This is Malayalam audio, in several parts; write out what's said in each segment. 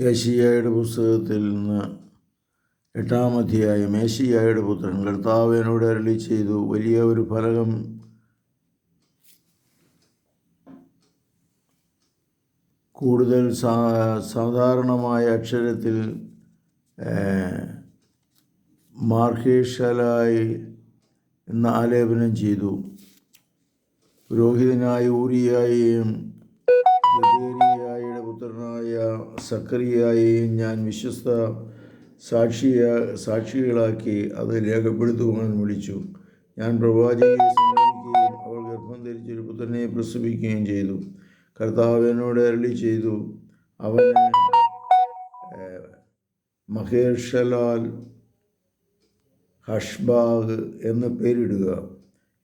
യേശയ്യായുടെ പുസ്തകത്തിൽ നിന്ന് എട്ടാം അധ്യായം ഏശയ്യായുടെ പുത്രൻ കർത്താവിനോട് അരളി ചെയ്തു വലിയ ഒരു ഫലകം കൂടുതൽ സാധാരണമായ അക്ഷരത്തിൽ മാർക്കേഷലായി എന്ന് ആലേപനം ചെയ്തു. പുരോഹിതനായ ഊരിയായെയും ഗദേരിയായുടെ പുത്രനായ സക്കറിയായെയും ഞാൻ വിശ്വസ്ത സാക്ഷിയ സാക്ഷികളാക്കി അത് രേഖപ്പെടുത്തുവാൻ വിളിച്ചു. ഞാൻ പ്രവാചകയെ സമ്മതിക്കുകയും അവൾ ഗർഭം ധരിച്ചൊരു പുത്രനെ പ്രസവിക്കുകയും ചെയ്തു. കർത്താവ് എന്നോട് അരളി ചെയ്തു അവന് മഹേഷലാൽ ഹഷ്ബാഗ് എന്ന് പേരിടുക.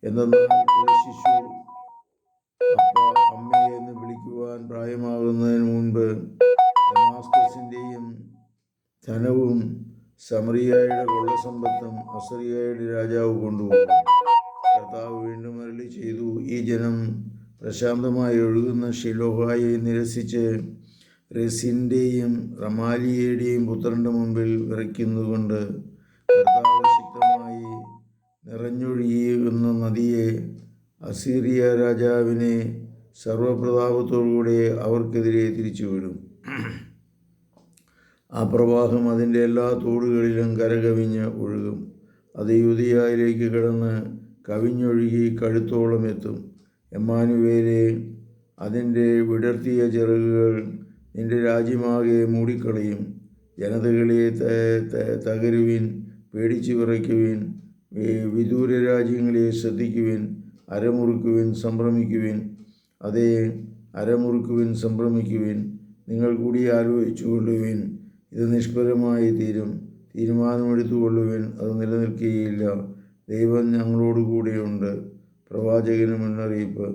എന്തെന്നാൽ ഒരു ശിശു പ്രായമാകുന്നതിന് മുൻപ് ഡമാസ്കസിന്റെയും ധനവും സമറിയായുടെ കൊള്ളസമ്പത്തും അസറിയായുടെ രാജാവ് കൊണ്ടുപോകും കർത്താവ് വീണ്ടും അരളി ചെയ്തു ഈ ജനം പ്രശാന്തമായി ഒഴുകുന്ന ഷിലോഹായെ നിരസിച്ച് റെസിന്റെയും റമാലിയയുടെയും പുത്രന്റെ മുമ്പിൽ വിറയ്ക്കുന്നതുകൊണ്ട് കർത്താവ് ശക്തമായി നിറഞ്ഞൊഴുകിയുന്ന നദിയെ അസീറിയ രാജാവിനെ സർവപ്രതാപത്തോടുകൂടെ അവർക്കെതിരെ തിരിച്ചുവിടും ആ പ്രവാഹം അതിന്റെ എല്ലാ തോടുകളിലും കരകവിഞ്ഞ് ഒഴുകും. അത് യുതിയായിലേക്ക് കിടന്ന് കവിഞ്ഞൊഴുകി കഴുത്തോളം എത്തും. എമ്മാനുവേലെ അതിന്റെ വിടർത്തിയ ചിറകുകൾ നിന്റെ രാജ്യമാകെ മൂടിക്കളയും. ജനതകളെ തകരുവിൻ പേടിച്ചു വിറയ്ക്കുവിൻ വിദൂര രാജ്യങ്ങളെ ശ്രദ്ധിക്കുവിൻ അരമുറുക്കുവിൻ സംഭ്രമിക്കുവിൻ. അതേ അരമുറുക്കുവിൻ സംഭ്രമിക്കുവിൻ നിങ്ങൾ കൂടി ആലോചിച്ചു കൊള്ളുവിൻ ഇത് നിഷ്ഫലമായി തീരും. തീരുമാനമെടുത്തു കൊള്ളുവിൻ അത് നിലനിൽക്കുകയില്ല. ദൈവം ഞങ്ങളോട് കൂടെയുണ്ട്. പ്രവാചകന് മുന്നറിയിപ്പ്.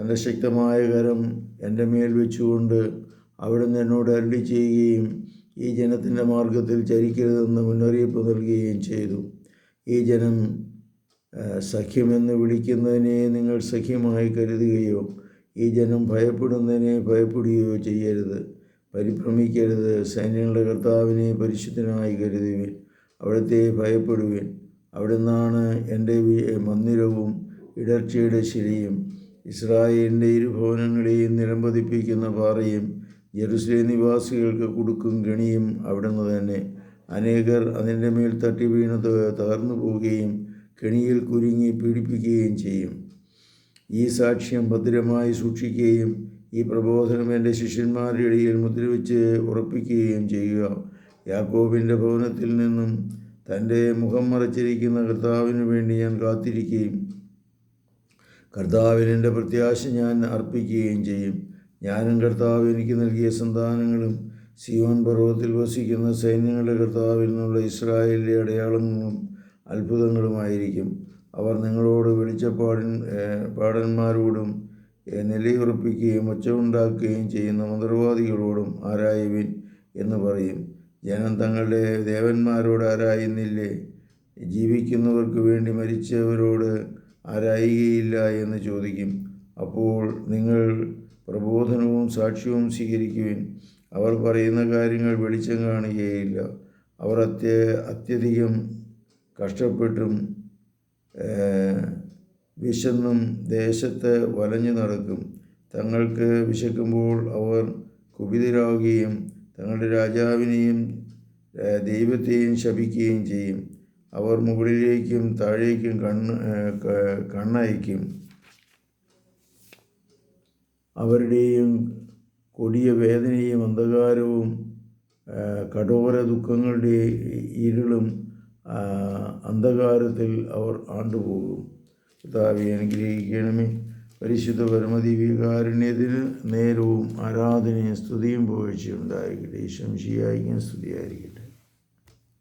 തന്റെ ശക്തമായ കരം എന്റെ മേൽ വെച്ചുകൊണ്ട് അവിടുന്ന് എന്നോട് അരളി ചെയ്യുകയും ഈ ജനത്തിന്റെ മാർഗത്തിൽ ചരിക്കരുതെന്ന് മുന്നറിയിപ്പ് നൽകുകയും ചെയ്തു. ഈ ജനം സഖ്യമെന്ന് വിളിക്കുന്നതിനെ നിങ്ങൾ സഖ്യമായി കരുതുകയോ ഈ ജനം ഭയപ്പെടുന്നതിനെ ഭയപ്പെടുകയോ ചെയ്യരുത്. പരിഭ്രമിക്കരുത്. സൈന്യങ്ങളുടെ കർത്താവിനെ പരിശുദ്ധനായി കരുതുവിൻ. അവിടുത്തെ ഭയപ്പെടുവിൻ. അവിടുന്നാണ് എന്റെ മന്ദിരവും ഇടർച്ചയുടെ ശിലയും. ഇസ്രായേലിന്റെ ഇരുഭവനങ്ങളെയും നിലംപതിപ്പിക്കുന്ന പാറയും ജെറുസലേം നിവാസികൾക്ക് കൊടുക്കും ഗണിയും അവിടുന്ന് തന്നെ. അനേകർ അതിന്റെ മേൽ തട്ടി വീണ് തകർന്നു പോവുകയും കെണിയിൽ കുരുങ്ങി പീഡിപ്പിക്കുകയും ചെയ്യും. ഈ സാക്ഷ്യം ഭദ്രമായി സൂക്ഷിക്കുകയും ഈ പ്രബോധനം എന്റെ ശിഷ്യന്മാരുടെ ഇടയിൽ മുദ്രവെച്ച് ഉറപ്പിക്കുകയും ചെയ്യുക. യാക്കോബിന്റെ ഭവനത്തിൽ നിന്നും തന്റെ മുഖം മറച്ചിരിക്കുന്ന കർത്താവിന് വേണ്ടി ഞാൻ കാത്തിരിക്കുകയും കർത്താവിന് എന്റെ പ്രത്യാശ ഞാൻ അർപ്പിക്കുകയും ചെയ്യും. ഞാനും കർത്താവ് എനിക്ക് നൽകിയ സന്താനങ്ങളും സിയോൻ പർവതത്തിൽ വസിക്കുന്ന സൈന്യങ്ങളുടെ കർത്താവിൽ നിന്നുള്ള ഇസ്രായേലിന്റെ അടയാളങ്ങളും അത്ഭുതങ്ങളുമായിരിക്കും. അവർ നിങ്ങളോട് വെളിച്ചപ്പാടൻ പാടന്മാരോടും നിലയുറപ്പിക്കുകയും ഒച്ചമുണ്ടാക്കുകയും ചെയ്യുന്ന മന്ത്രവാദികളോടും ആരായുവിൻ എന്ന് പറയും. ജനം തങ്ങളുടെ ദേവന്മാരോട് ആരായുന്നില്ലേ? ജീവിക്കുന്നവർക്ക് വേണ്ടി മരിച്ചവരോട് ആരായുകയില്ല എന്ന് ചോദിക്കും. അപ്പോൾ നിങ്ങൾ പ്രബോധനവും സാക്ഷ്യവും സ്വീകരിക്കുവിൻ. അവർ പറയുന്ന കാര്യങ്ങൾ വെളിച്ചം കാണുകയില്ല. അവർ അത്യ അത്യധികം കഷ്ടപ്പെട്ടും വിശന്നും ദേശത്ത് വലഞ്ഞു നടക്കും. തങ്ങൾക്ക് വിശക്കുമ്പോൾ അവർ കുപിതരാകുകയും തങ്ങളുടെ രാജാവിനെയും ദൈവത്തെയും ശപിക്കുകയും ചെയ്യും. അവർ മുകളിലേക്കും താഴേക്കും കണ്ണ് കണ്ണയക്കും. അവരുടെയും കൊടിയ വേദനയും അന്ധകാരവും കഠോര ദുഃഖങ്ങളുടെ ഇരുളും അന്ധകാരത്തിൽ അവർ ആണ്ടുപോകും. കർത്താവെ അനുഗ്രഹിക്കണമേ. പരിശുദ്ധ പരമദിവ്യകാരുണ്യത്തിന് നേരവും ആരാധനയും സ്തുതിയും പുകഴ്ചയുണ്ടായിരിക്കട്ടെ ശംശിയായിരിക്കും സ്തുതിയായിരിക്കട്ടെ